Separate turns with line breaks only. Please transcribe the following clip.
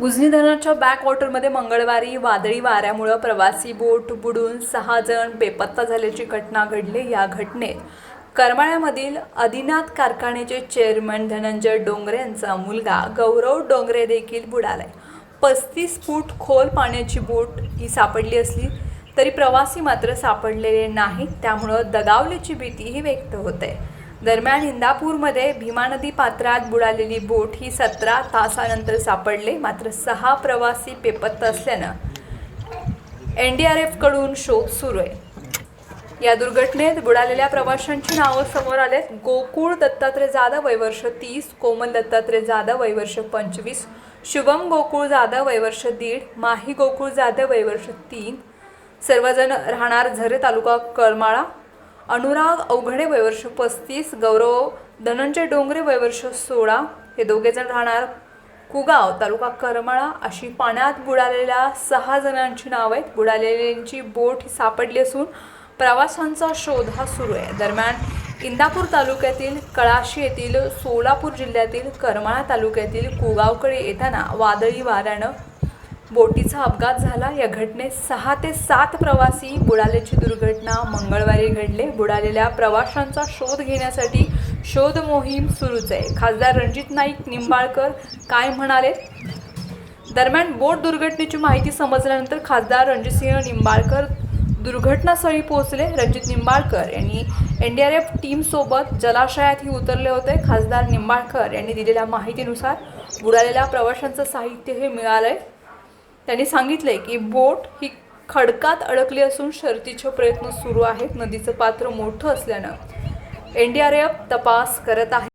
उजनी धरणाच्या बॅकवॉटरमध्ये मंगळवारी वादळी वाऱ्यामुळं प्रवासी बोट बुडून सहा जण बेपत्ता झाल्याची घटना घडली या घटनेत. करमाळ्यामधील आदिनाथ कारखान्याचे चेअरमन धनंजय डोंगरे यांचा मुलगा गौरव डोंगरे देखील बुडालाय. पस्तीस फूट खोल पाण्याची बोट ही सापडली असली तरी प्रवासी मात्र सापडलेले नाहीत त्यामुळं दगावल्याची भीतीही व्यक्त होते दरम्यान इंदापूरमध्ये भीमा नदी पात्रात बुडालेली बोट ही सतरा तासानंतर सापडले मात्र सहा प्रवासी बेपत्ता असल्यानं एन डी आर एफकडून शोध सुरू आहे. या दुर्घटनेत बुडालेल्या प्रवाशांची नावं समोर आलेत. गोकुळ दत्तात्रय जाधव वयवर्ष तीस कोमल दत्तात्रय जाधव वयवर्ष पंचवीस शुभम गोकुळ जाधव वयवर्ष दीड माही गोकुळ जाधव वयवर्ष तीन सर्वजण राहणार झरे तालुका करमाळा अनुराग अवघडे वयवर्ष पस्तीस गौरव धनंजय डोंगरे वयवर्ष सोळा. हे दोघेजण राहणार कुगाव तालुका करमाळा. अशी पाण्यात बुडालेल्या सहा जणांची नावं आहेत. बुडालेल्यांची बोट ही सापडली असून प्रवाशांचा शोध हा सुरू आहे. दरम्यान इंदापूर तालुक्यातील कळाशी येथील सोलापूर जिल्ह्यातील करमाळा तालुक्यातील कुगावकडे येताना वादळी वाऱ्यानं बोटीचा अपघात झाला. या घटनेत सहा ते सात प्रवासी बुडाल्याची दुर्घटना मंगळवारी घडले. बुडालेल्या प्रवाशांचा शोध घेण्यासाठी शोध मोहीम सुरूच आहे. खासदार रणजित नाईक निंबाळकर काय म्हणाले? दरम्यान बोट दुर्घटनेची माहिती समजल्यानंतर खासदार रणजितसिंह निंबाळकर दुर्घटनास्थळी पोहोचले. रणजित निंबाळकर यांनी एन डी आर एफ टीमसोबत जलाशयातही उतरले होते. खासदार निंबाळकर यांनी दिलेल्या माहितीनुसार बुडालेल्या प्रवाशांचं साहित्य हे मिळालं आहे त्यांनी सांगितले की बोट ही खडकात अडकली असून शर्तीचे प्रयत्न सुरू आहेत. नदीचं पात्र मोठं असल्यानं एन डी आर एफ तपास करत आहे.